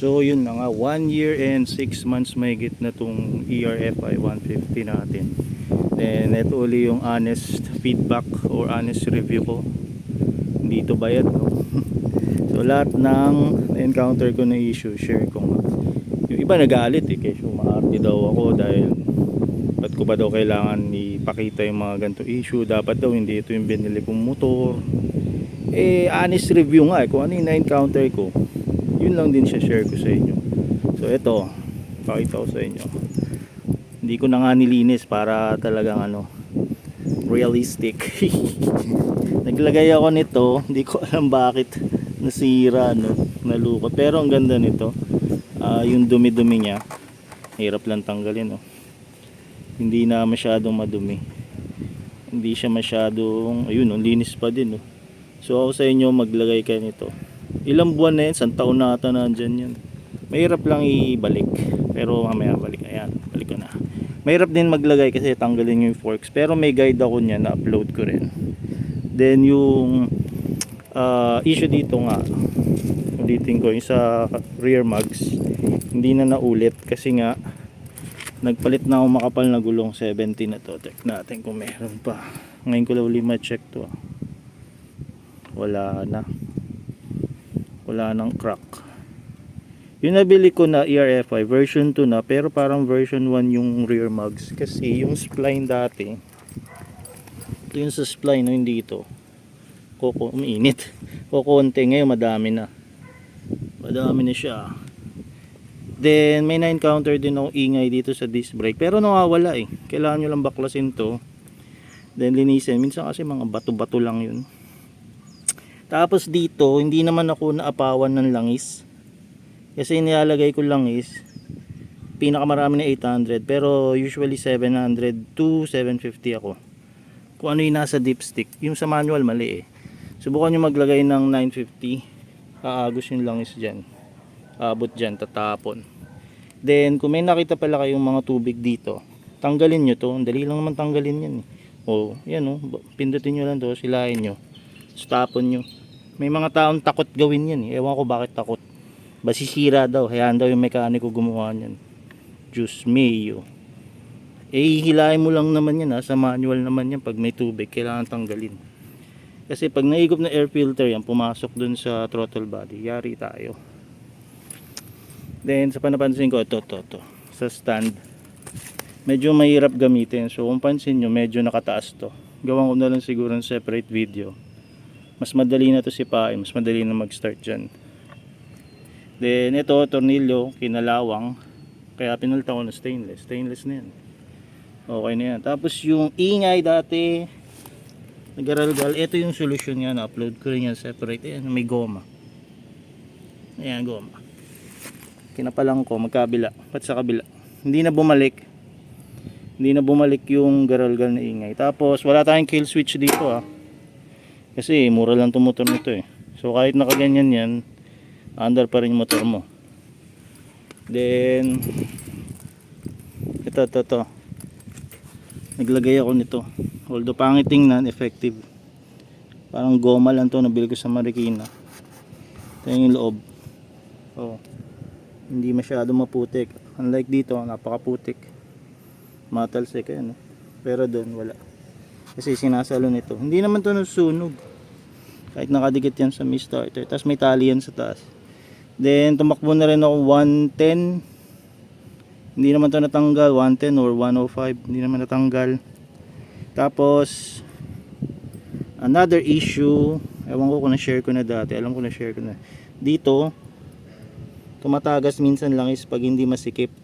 So yun na nga, 1 year and 6 months may git na tong ERFI 150 natin. Then ito uli yung honest feedback or honest review ko. Hindi ito bayad no. so lahat ng encounter ko na issue, share ko nga. Yung iba nagalit eh, kasi umaarte daw ako dahil ba't ko ba daw kailangan ipakita yung mga ganito issue dapat daw hindi ito yung binili kong motor eh honest review nga eh kung ano yung na-encounter ko yun lang din siya share ko sa inyo. So ito pakita ko sa inyo. Hindi ko na nga nilinis para talagang ano realistic. Naglagay ako nito hindi ko alam bakit nasira no nalukot pero ang ganda nito ah, yung dumi dumi niya hirap lang tanggalin no hindi na masyadong madumi. Hindi siya masyadong ayun no, linis pa din no so ako sa inyo maglagay kayo nito ilang buwan na yan isang taon na ata nandyan yan mahirap lang ibalik pero mamaya balik. Ayan balik ko na. Mahirap din maglagay kasi tanggalin yung forks pero may guide ako niya na upload ko rin. Then yung ah, issue dito nga ulitin ko yung sa rear mags hindi na naulit kasi nga nagpalit na ako makapal na gulong 70 na to. Check natin kung meron pa. Ngayon ko lang uli ma-check to ah. wala na wala nang crack. Yung nabili ko na ERFI version 2 na pero parang version 1 yung rear mags kasi yung spline dati ito yung sa spline no hindi ito koko umiinit. Kukunti ngayon madami na. Madami na siya. Then may na-encounter din ako ingay dito sa disc brake. Pero nawawala eh. Kailangan nyo lang baklasin to. Then linisin. Minsan kasi mga bato-bato lang yun tapos dito hindi naman ako naapawan ng langis. Kasi nilalagay ko langis pinakamarami na 800 pero usually 700 to 750 ako. Kung ano yung nasa dipstick yung sa manual mali eh. Subukan nyo maglagay ng 950 aagos yung langis dyan. Abot dyan tatapon. Then kung may nakita pala kayong mga tubig dito tanggalin nyo to. Dali lang naman tanggalin yan eh. o yan o pindutin nyo lang to silahin nyo. Tapon nyo may mga taong takot gawin yan eh. ewan ko bakit takot. Basisira daw. Hayaan daw yung mekaniko gumawa yan Diyos mayo eh hilahin mo lang naman yan ha? Sa manual naman yan pag may tubig kailangan tanggalin. Kasi pag naigop na air filter yan pumasok dun sa throttle body yari tayo. Then sa panapansin ko ito to to sa stand. Medyo mahirap gamitin. So kung pansin nyo medyo nakataas to. Gawan ko na lang siguro ng separate video mas madali na to si Pae mas madali na mag start dyan. Then ito tornilyo kinalawang kaya pinalitan ko na stainless. Stainless na yan. Okay na yan. Tapos yung ingay dati nagaralgal ito yung solution niya na upload ko rin yan separate. Ayan may goma. Ayan goma. Kinapalang ko magkabila pat sa kabila. Hindi na bumalik. Hindi na bumalik yung garalgal na ingay. Tapos wala tayong kill switch dito ah kasi mura lang itong motor nito eh. So kahit nakaganyan yan under pa rin yung motor mo. Then ito ito ito naglagay ako nito. Although pangit tingnan effective. Parang goma lang to nabili ko sa Marikina. Ito yung loob. Oh hindi masyado maputik. Unlike dito napakaputik. Matalsik ayan oh. pero doon wala kasi sinasalo nito. Hindi naman to nasusunog kahit nakadikit yan sa may starter tapos may tali yan sa taas. Then tumakbo na rin ako 110 hindi naman to natanggal 110 or 105 hindi naman natanggal. Tapos another issue ewan ko kung na-share ko na dati. Alam ko na-share ko na. Dito tumatagas minsan lang is pag hindi masikip.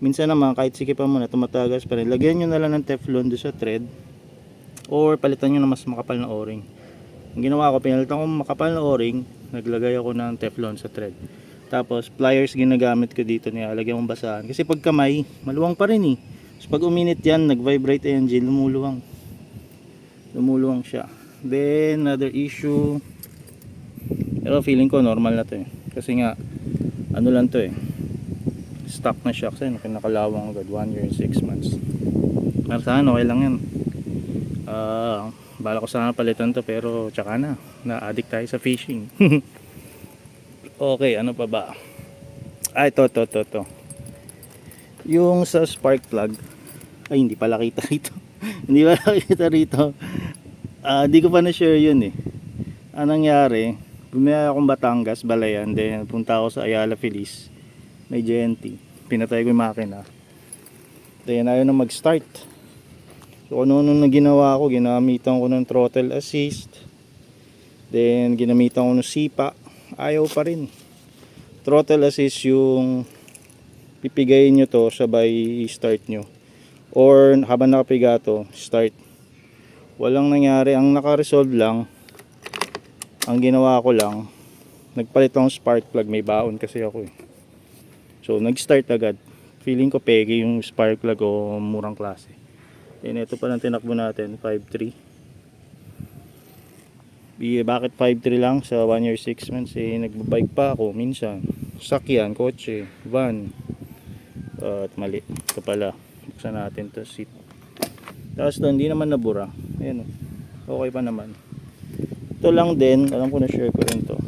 Minsan naman kahit sikipan mo na tumatagas pa rin. Lagyan nyo na lang ng teflon doon sa thread or palitan nyo na mas makapal na o-ring. Ang ginawa ko pinalitan ko makapal na o-ring naglagay ako ng teflon sa thread. Tapos pliers ginagamit ko dito niya lagyan mong basahan. Kasi pag kamay maluwang pa rin eh. So pag uminit yan nag vibrate engine lumuluwang. Lumuluwang siya. Then another issue. Pero feeling ko normal na to eh. Kasi nga ano lang to eh. Stock na siya kasi nakalawang agad 1 year and 6 months. Para sa akin okay lang yan ah bala ko sana palitan to pero tsaka na na addict tayo sa fishing okay ano pa ba Ah, ito, ito, ito, ito. Yung sa spark plug, ay hindi pala kita rito. hindi pala kita rito. Ah, di ko pa na-share yun eh. Anong nangyari, bumiyaya akong Batangas, Balayan, then punta ako sa Ayala Feliz. May JNT. Pinatay ko yung makina. Then ayaw na mag-start. So ano nung ginawa ko, ginamitan ko ng throttle assist. Then ginamitan ko ng sipa. Ayaw pa rin. Throttle assist yung pipigayin nyo to sabay i-start nyo. Or habang nakapiga to, start. Walang nangyari. Ang naka-resolve lang, ang ginawa ko lang, nagpalit akong spark plug. May baon kasi ako eh. So nag-start agad. Feeling ko pegi yung spark plug o murang klase. Then ito pa lang tinakbo natin, 5.3. Eh, bakit 5.3 lang? Sa 1 year 6 months eh nagbabike pa ako minsan. Sakyan, kotse, van. Uh, at mali ito pala. Buksan natin to seat. Tapos doon hindi naman nabura. Ayan o okay pa naman. Ito lang din alam ko na share ko rin to.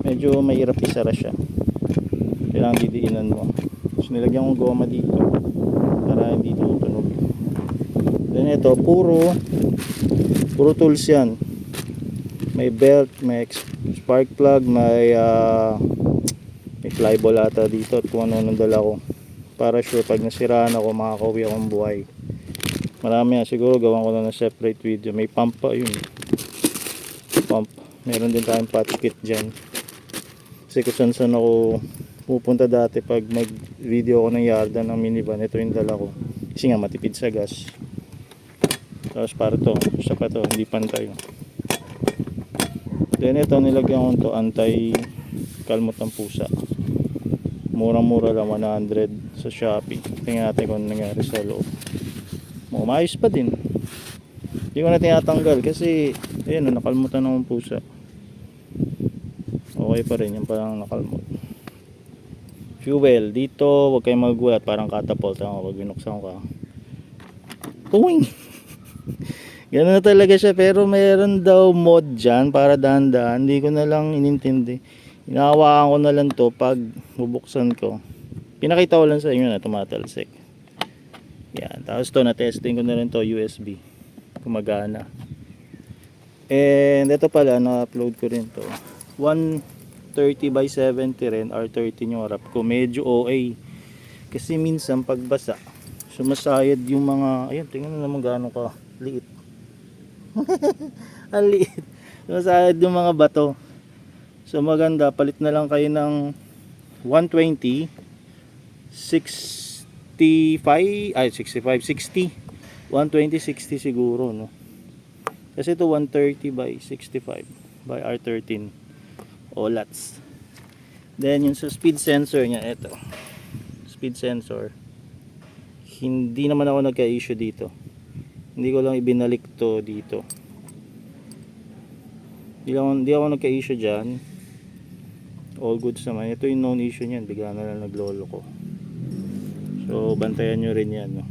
Medyo mahirap isara siya. Kailangan didiinan mo. Tapos nilagyan ko goma dito para hindi tutunog then ito puro puro tools yan. May belt may spark plug may ah, may flyball ata dito at kung ano nang dala ko. Para sure pag nasiraan ako makakauwi akong buhay. Marami yan. Siguro gawan ko na ng separate video. May pump pa yun. Pump. Meron din tayong pot kit dyan. Kasi kung saan saan ako pupunta dati pag mag video ako ng yarda ng minivan ito yung dala ko. Kasi nga matipid sa gas tapos para to isa pa to hindi pantay. Then ito nilagyan ko to anti kalmot ng pusa. Murang-mura lang 100 sa Shopee. Tingnan natin kung nangyari sa loob. Maayos pa din. Hindi ko na tinatanggal kasi ayun nakalmutan ng pusa. Okay pa rin yung parang nakalmot. Fuel dito huwag kayong magulat parang catapult ako. Pag binuksan ka tuwing Ganun na talaga siya pero meron daw mod dyan para dahan-dahan. Hindi ko na lang inintindi. Inahawakan ko na lang to pag bubuksan ko. Pinakita ko lang sa inyo na tumatalsik. Yan. Tapos to na-testing ko na rin to USB. Gumagana. And ito pala na-upload ko rin to. 130 by 70 rin. R13 yung harap ko. Medyo OA. Kasi minsan pagbasa sumasayad yung mga ayun tingnan mo naman gaano ka liit ang liit. Sumasayad yung mga bato. So maganda. Palit na lang kayo ng 120 65 ay 65 60 120 60 siguro no? Kasi ito 130 by 65 by R13 OLATs then yung sa speed sensor niya ito speed sensor. Hindi naman ako nagka-issue dito. Hindi ko lang ibinalik to dito hindi, lang, hindi ako nagka-issue dyan. All goods naman ito yung known issue niyan bigla na lang naglolo ko. So bantayan nyo rin yan no?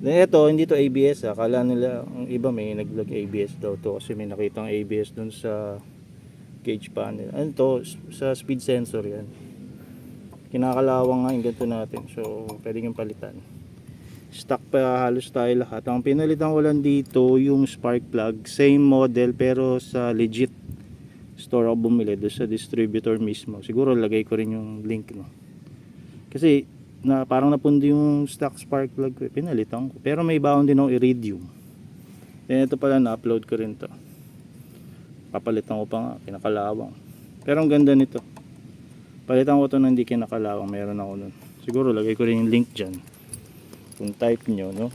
then ito hindi to ABS ha kala nila ang iba may nag-vlog ABS daw to kasi may nakitang ABS dun sa gauge panel. Ano to? Sa speed sensor yan. Kinakalawang nga yung ganito natin. So pwede yung palitan stock pa halos tayo lahat. Ang pinalitan ko lang dito yung spark plug same model pero sa legit store ako bumili doon sa distributor mismo. Siguro lagay ko rin yung link no? Kasi na parang napundi yung stock spark plug ko eh. pinalitan ko. Pero may baon din ako iridium. Then ito pala na upload ko rin to. Papalitan ko pa nga kinakalawang. Pero ang ganda nito. Palitan ko to na hindi kinakalawang meron ako nun. Siguro lagay ko rin yung link dyan kung type nyo no?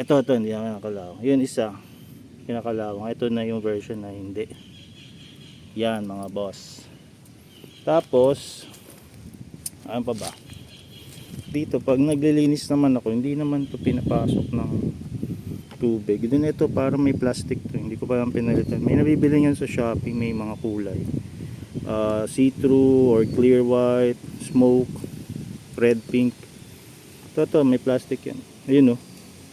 Ito ito hindi na kinakalawang. Yun isa kinakalawang. Ito na yung version na hindi. Yan mga boss. Tapos ano pa ba? Dito pag naglilinis naman ako hindi naman to pinapasok ng tubig. Din ito para may plastic to. Hindi ko pa lang pinalitan. May nabibili yan sa shopping may mga kulay. Uh, see-through or clear white smoke red pink ito to may plastic yan ayun o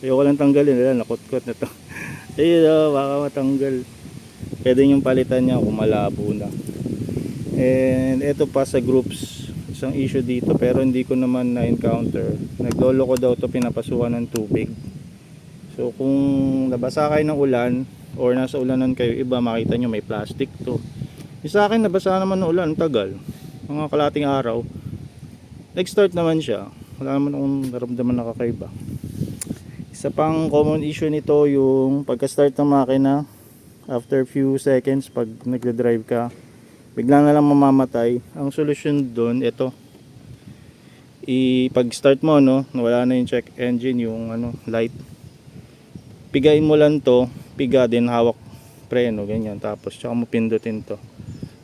ayoko lang tanggalin wala nakot-kot na to ayun o baka matanggal pwede yung palitan niya kung malabo na And ito pa sa groups, isang issue dito pero hindi ko naman na-encounter. Naglolo ko daw to pinapasukan ng tubig. So kung nabasa kayo ng ulan or nasa ulanan kayo, iba makita nyo may plastic to. Yung sa akin nabasa naman ng ulan, tagal. Mga kalating araw. Nag-start naman siya. Wala naman akong naramdaman na kakaiba. Isa pang common issue nito yung pagka-start ng makina. After few seconds pag nagda-drive ka bigla na lang mamamatay. Ang solusyon doon ito i pag start mo no wala na yung check engine yung ano light. Pigain mo lang to piga din hawak preno ganyan. Tapos tsaka mo pindutin to.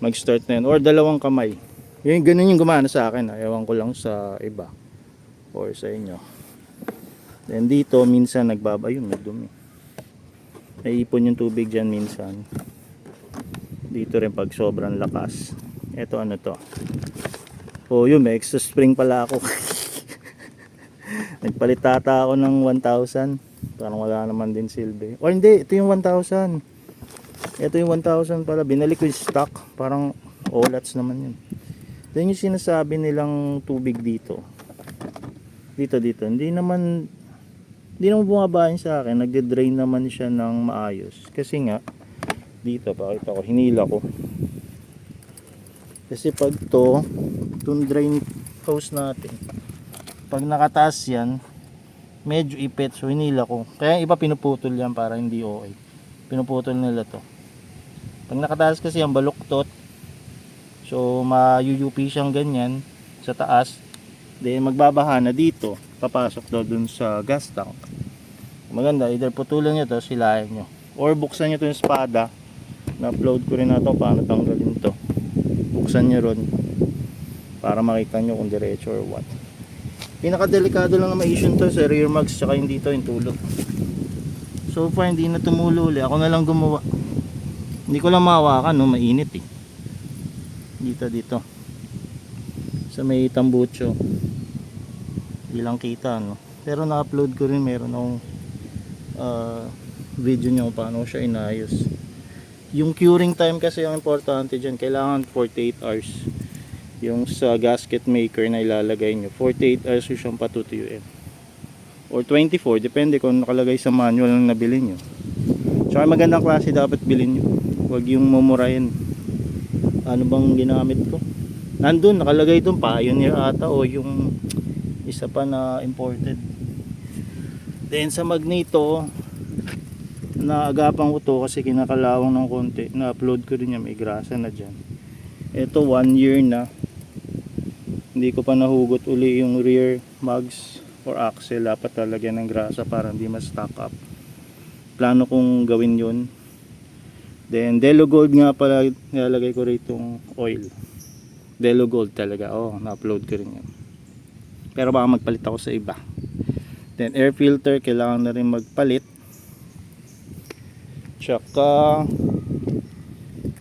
Mag start na yun. Or dalawang kamay. Yun ganun yung gumana sa akin ha. ewan ko lang sa iba or sa inyo. Then dito minsan nagbaba yun nagdumi. Naiipon yung tubig dyan minsan. Dito rin pag sobrang lakas. Eto ano to? Oh yun may extra spring pala ako. Nagpalit tata ako ng 1,000 parang wala naman din silbi. Or hindi ito yung 1,000 ito yung 1,000 pala. Binalik ko yung stock. Parang olats naman yun. Then yung sinasabi nilang tubig dito dito dito. Hindi naman hindi naman bumabahin sa akin. Nagde-drain naman siya ng maayos. Kasi nga dito pakita ko hinila ko. Kasi pag to itong drain hose natin pag nakataas yan medyo ipit. So hinila ko. Kaya iba pinuputol yan para hindi okay pinuputol nila to. Pag nakataas kasi yan baluktot so mayuyupi siyang ganyan sa taas then magbabaha na dito. Papasok daw dun sa gas tank. Maganda either putulan nyo to silayan nyo. Or buksan nyo to yung espada na-upload ko rin na to paano tanggalin to. Buksan nyo ron para makita nyo kung diretso or what. Pinakadelikado lang na ma-issue to sa rear mags tsaka yung dito yung tulog. So far hindi na tumulo uli ako na lang gumawa. Hindi ko lang mahawakan no? Mainit eh. Dito dito. Sa may tambucho ilang kita no? Pero na-upload ko rin meron akong uh, video niya kung paano siya inayos. Yung curing time kasi ang importante dyan kailangan 48 hours. Yung sa gasket maker na ilalagay nyo 48 hours yung siyang patutuyuin. Or 24 depende kung nakalagay sa manual na nabili nyo tsaka magandang klase dapat bilhin nyo huwag yung mumurahin. Ano bang ginamit ko? Nandun nakalagay dun pioneer ata o yung isa pa na imported. Then sa magneto naagapan ko to kasi kinakalawang ng konti. Na-upload ko rin yan may grasa na dyan. Ito one year na. Hindi ko pa nahugot uli yung rear mugs or axle. Dapat talagyan ng grasa para hindi ma-stock up. Plano kong gawin yun. Then Delo Gold nga pala nilalagay ko rito oil. Delo Gold talaga. Oh na-upload ko rin yan pero baka magpalit ako sa iba. Then air filter kailangan na rin magpalit. Tsaka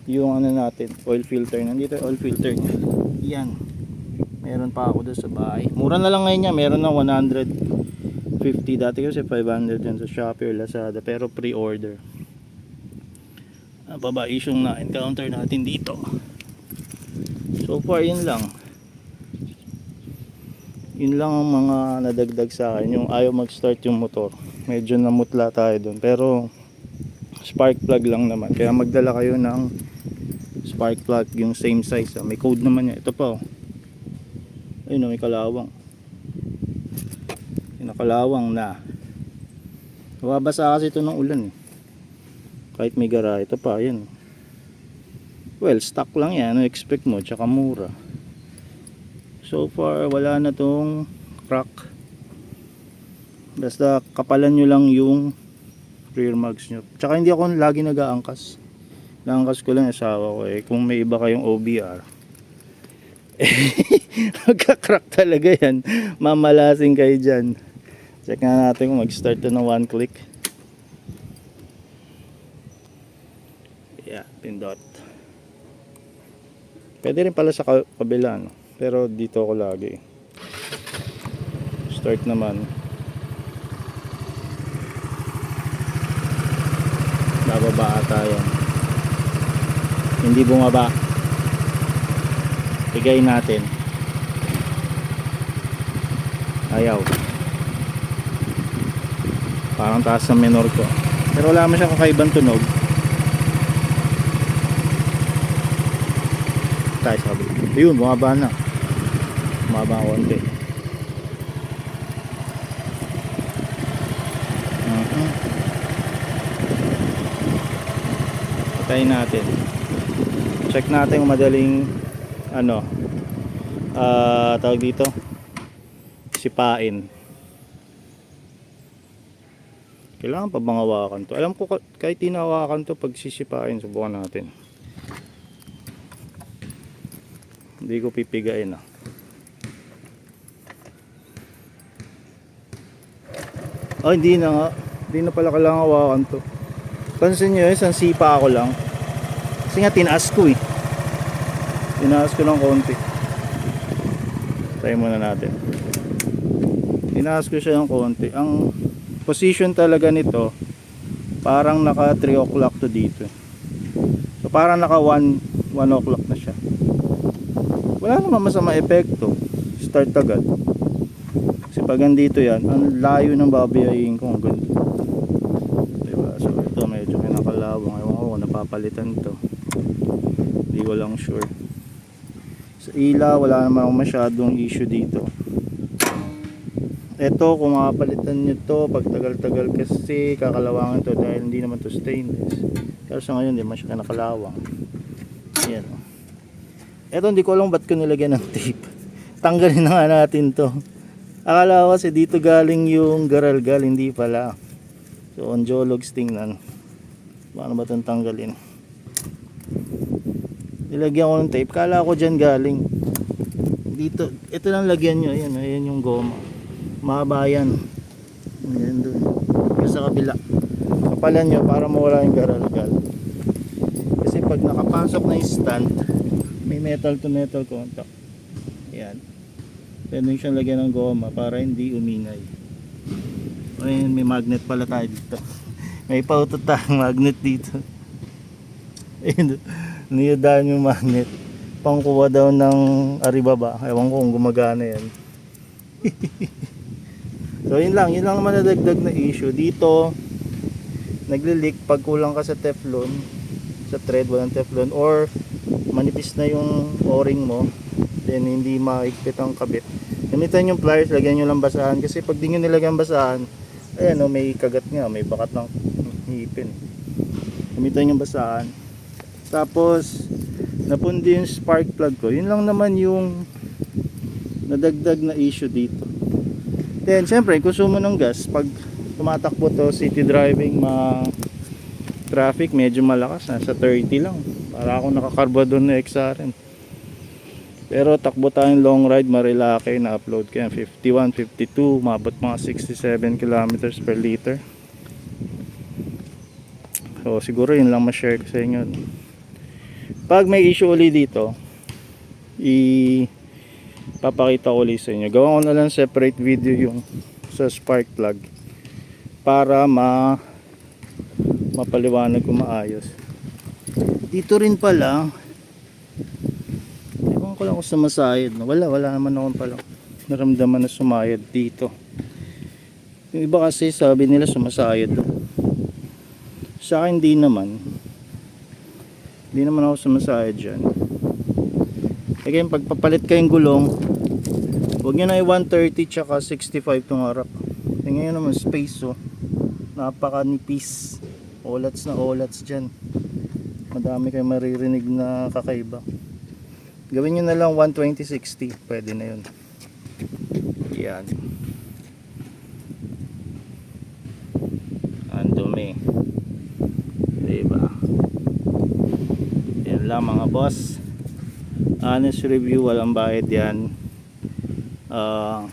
yung ano natin oil filter. Nandito oil filter niya. Yan. Meron pa ako doon sa bahay. Mura na lang ngayon niya. Meron ng 150 dati kasi 500 yan sa Shopee or Lazada. Pero pre-order. Ano pa ba isyong na encounter natin dito. So far yun lang yun lang ang mga nadagdag sa akin. Yung ayaw mag start yung motor. Medyo namutla tayo doon pero spark plug lang naman. Kaya magdala kayo ng spark plug yung same size ah. may code naman yan. Ito pa oh. Ayun oh, may kalawang. May nakalawang na. Mababasa kasi ito ng ulan eh. Kahit may gara ito pa yan well stock lang yan. Ano expect mo? Tsaka mura so far wala na tong crack basta kapalan nyo lang yung rear mags nyo. Tsaka hindi ako lagi nag-aangkas. Naangkas ko lang asawa ko eh. Kung may iba kayong OBR. Magka-crack talaga yan. Mamalasing kayo dyan. Check nga natin kung mag-start to ng one click. Yeah, pindot. Pwede rin pala sa ka- kabila, no? Pero dito ako lagi. Start naman. bababa ata yan hindi bumaba Bigay natin. Ayaw. Parang taas ng minor ko. Pero wala naman siya kakaibang tunog. Tayo sabi. Ayun, bumaba na. Bumaba ng konti. Mhm. Patayin natin. Check natin kung madaling ano ah tawag dito sipain. Kailangan pa bang hawakan to? Alam ko ka- kahit tinawakan to pag sisipain, subukan natin. Hindi ko pipigain ah. Oh, hindi na nga. Hindi na pala kailangan hawakan to. Pansin nyo eh, isang sipa ako lang. Kasi nga tinaas ko eh. Tinaas ko ng konti. Try muna natin. Tinaas ko siya ng konti. Ang position talaga nito, parang naka 3 o'clock to dito. So parang naka 1, 1 o'clock na siya. Wala naman masama epekto. Start agad. Kasi pag andito yan, ang layo ng babayayin ko. Diba? So ito medyo kinakalawang. Ewan ko kung napapalitan to. Hindi ko lang sure. Sa ila, wala naman akong masyadong issue dito. Ito, kung makapalitan nyo to, pag tagal-tagal kasi, kakalawangan to dahil hindi naman to stainless. Pero sa ngayon, hindi man siya nakalawang. Ayan. oh. Ito, hindi ko alam ba't ko nilagyan ng tape. Tanggalin na nga natin to. Akala ko kasi dito galing yung garalgal, hindi pala. So, on Jologs tingnan. Paano ba itong tanggalin? Nilagyan ko ng tape. Kala ko dyan galing. Dito, ito lang lagyan nyo. Ayan, ayan yung goma. Mahaba yan. Ayan dun. Yung sa kabila. Kapalan nyo para mawala yung garalgal. Kasi pag nakapasok na yung stand, may metal to metal contact. Ayan. Pwede siyang lagyan ng goma para hindi umingay. Ayan, may magnet pala tayo dito. May pautot tayong magnet dito. Ayun, niyadaan yung magnet. Pangkuha daw ng aribaba. Ewan ko kung gumagana yan. so yun lang, yun lang naman nadagdag na issue. Dito, nagli-leak pag kulang ka sa teflon, sa thread, walang teflon, or manipis na yung o-ring mo, then hindi maigpit ang kabit. Gamitan yung pliers, lagyan nyo lang basahan. Kasi pag di nyo nilagyan basahan, ayan o, may kagat nga, may bakat ng hipin. Gamitan yung basahan. Tapos, napundi yung spark plug ko. Yun lang naman yung nadagdag na issue dito. Then, syempre, konsumo ng gas. Pag tumatakbo to, city driving, ma traffic, medyo malakas. Nasa 30 lang. Para akong nakakarbador na XRM. Pero takbo tayong long ride, Marilake, na-upload ko yan. 51, 52, mabot mga 67 kilometers per liter. So, siguro yun lang ma-share ko sa inyo. Pag may issue uli dito, i papakita ko sa inyo. Gawa ko na lang separate video yung sa spark plug para ma mapaliwanag ko maayos. Dito rin pala, ko lang kung sumasayad. Wala, wala naman akong pala naramdaman na sumayad dito. Yung iba kasi sabi nila sumasayad. Sa akin hindi naman. Hindi naman ako sumasayad dyan. Again, pagpapalit kayong gulong, huwag nyo na i-130 tsaka 65 itong harap. Eh ngayon naman space oh. Napaka nipis. Olats na olats dyan. Madami kayong maririnig na kakaiba. Gawin nyo na lang 120-60. Pwede na yun. Yan. Ang dumi. Diba? Yan lang mga boss. Honest review, walang bayad yan. Ah...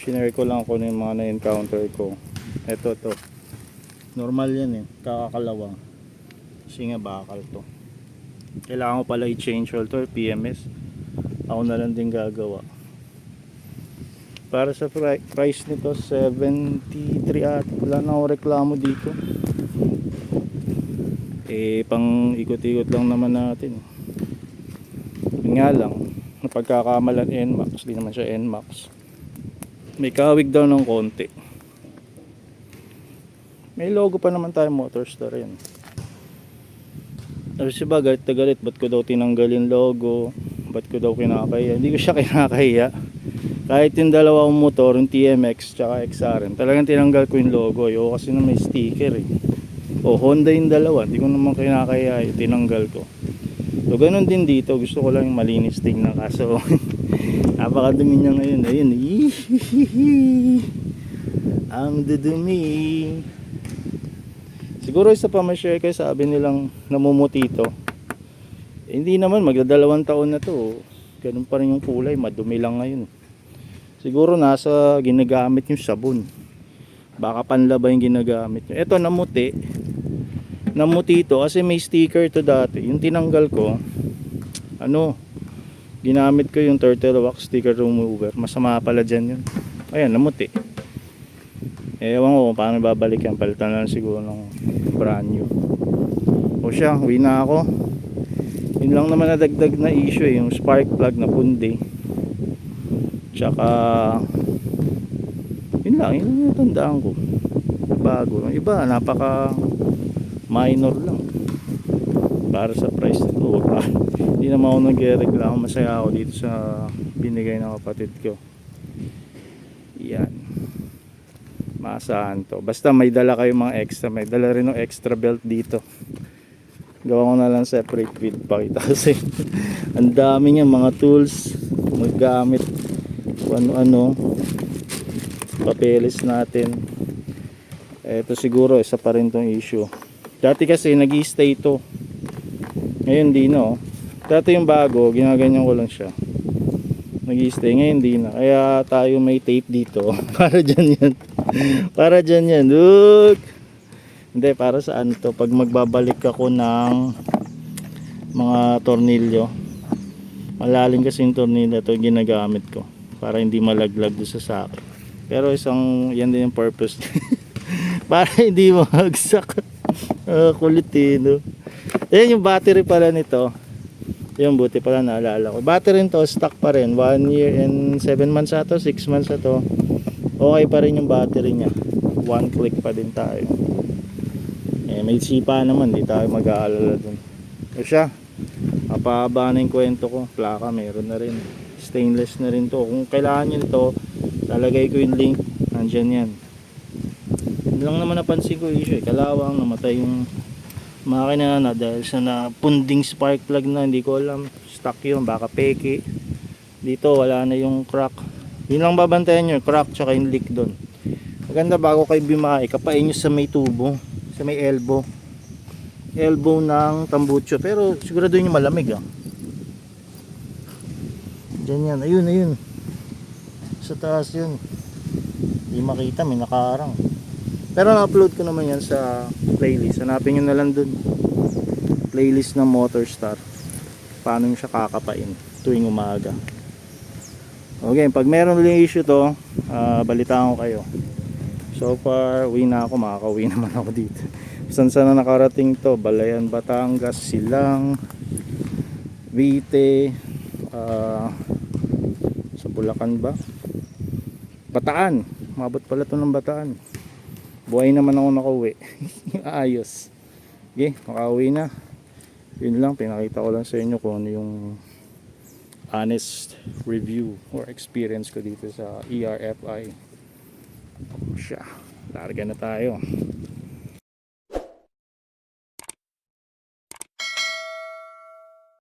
Shinare ko lang kung yung mga na-encounter ko. Ito to. Normal yan eh. Kakakalawang. Kasi nga bakal to. Kailangan ko pala i-change or PMS. Ako na lang din gagawa. Para sa pri- price nito, 73 at wala na akong reklamo dito. Eh, pang ikot-ikot lang naman natin. Yun nga lang, napagkakamalan NMAX, di naman siya NMAX. May kawig daw ng konti. May logo pa naman tayo Motorstar yan. Sabi si ba, galit na galit, ba't ko daw tinanggal yung logo? Ba't ko daw kinakaya? Hindi ko siya kinakaya. Kahit yung dalawa kong motor, yung TMX tsaka XRM, talagang tinanggal ko yung logo. Ayoko kasi na may sticker eh. O Honda yung dalawa, hindi ko naman kinakaya, eh, tinanggal ko. So ganun din dito, gusto ko lang yung malinis tingnan kaso napakadumi niya ngayon. Ayun, ang dudumi. Siguro isa pa ma-share kayo sabi nilang namumuti ito. Eh, hindi naman, magdadalawang taon na to. Ganun pa rin yung kulay, madumi lang ngayon. Siguro nasa ginagamit yung sabon. Baka panlaba yung ginagamit nyo. Ito namuti. Namuti ito kasi may sticker to dati. Yung tinanggal ko, ano, ginamit ko yung turtle wax sticker remover. Masama pala dyan yun. Ayan, namuti. Ewan ko kung paano babalik yan. Palitan lang siguro ng brand new. O siya, uwi na ako. Yun lang naman na dagdag na issue eh, yung spark plug na pundi. Tsaka yun lang, yun lang yung tandaan ko. Bago. Yung iba, napaka minor lang. Para sa price nito, wag. Hindi naman ako nagre-reklamo. Masaya ako dito sa binigay ng kapatid ko. Yan. Maasahan to. Basta may dala kayo mga extra. May dala rin ng extra belt dito. Gawa ko na lang separate with pakita kasi ang dami niya mga tools maggamit kung ano-ano papeles natin eto siguro isa pa rin tong issue dati kasi nag stay to ngayon di na oh. dati yung bago ginaganyan ko lang siya nag stay ngayon di na kaya tayo may tape dito para dyan yan para dyan yan look. Hindi para sa ano to? Pag magbabalik ako ng mga tornilyo malalim kasi yung tornilyo to ginagamit ko para hindi malaglag doon sa sako. Pero isang yan din yung purpose. Para hindi mahagsak uh, kulit eh no? Ayan yung battery pala nito. Yung buti pala naalala ko. Battery nito stock pa rin. 1 year and 7 months ato 6 months ato okay pa rin yung battery nya one click pa din tayo. Eh may sipa naman di tayo mag-aalala dun. O siya. Mapahaba na yung kwento ko. Plaka meron na rin. Stainless na rin to. Kung kailangan nyo nito lalagay ko yung link. Nandyan yan. Yun lang naman napansin ko issue eh. Kalawang namatay yung makina na dahil sa na punding spark plug na hindi ko alam. Stock yun baka peke. Dito wala na yung crack yun lang babantayan nyo crack tsaka yung leak doon maganda bago kayo bimahe kapain nyo sa may tubo sa may elbow. Elbow ng tambucho pero sigurado yung malamig ah. Dyan yan ayun ayun. Sa taas yun. Hindi makita may nakaarang. Pero na-upload ko naman yan sa playlist. Hanapin nyo na lang dun. Playlist ng Motorstar. Paano nyo siya kakapain tuwing umaga okay pag meron ulit issue to ah, balitaan ko kayo. So far uwi na ako makakauwi naman ako dito. Saan saan na nakarating to? Balayan, Batangas, Silang Vite ah, sa Bulacan ba? Bataan. Mabot pala to ng Bataan. Buhay naman ako nakauwi. Ayos. Okay makauwi na. Yun lang pinakita ko lang sa inyo kung ano yung honest review or experience ko dito sa ERFI siya. Larga na tayo